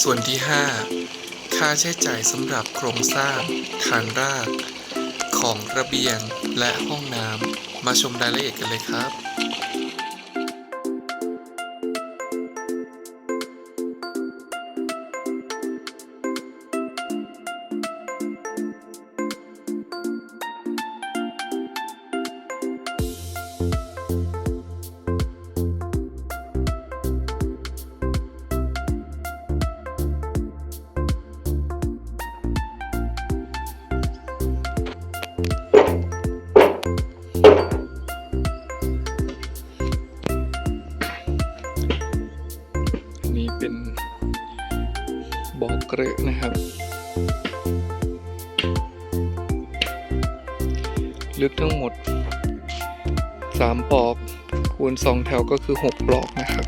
ส่วนที่ 5 ค่าใช้จ่ายสำหรับโครงสร้างฐานราก ของระเบียงและห้องน้ำมาชมรายละเอียดกันเลยครับ เป็นบอกเกลือนะครับ ลึกทั้งหมด 3 ปลอกคูณ 2 แถวก็คือ 6 ปลอกนะครับ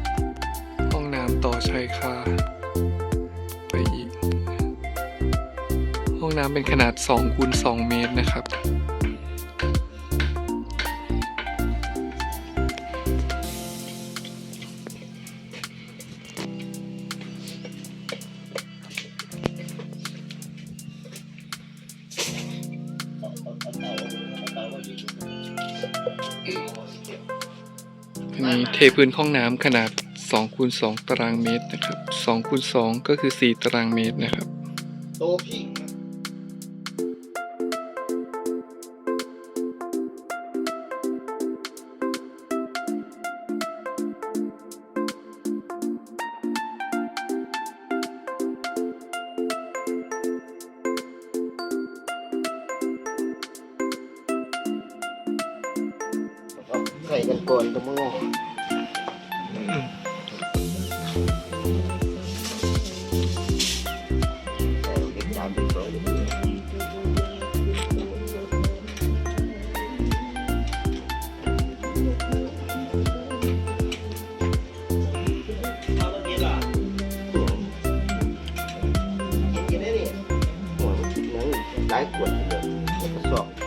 ห้องน้ำต่อชายคาไปอีก ห้องน้ำเป็นขนาด2คูณ2เมตรนะครับ อันนี้เทพื้นห้องน้ำขนาด2คูณ2ตารางเมตรนะครับ2คูณ2ก็คือ 4 ตารางเมตรนะครับ โตพี่ ใส่กันก่อนตัวมันกินนั่งหลายขวดเลยมันก็สอบ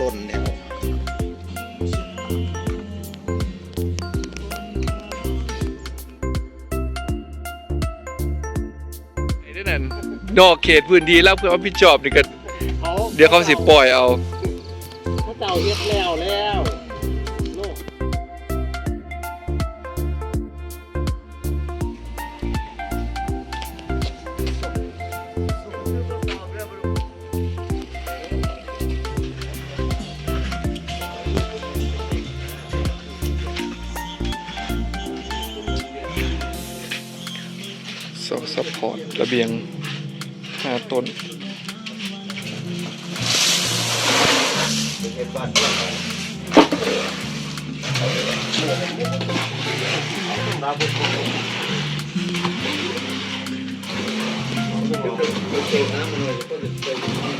หล่นแนั่นนอกเขตพื้นที่แล้วเพื่อรับผิดชอบนี่ก็เขาเดี๋ยวเขาสิปล่อยเอา เขาเจ้าเฮ็ดแล้วแล้ว สาซัพพอร์ตระเบียงห้าต้นเ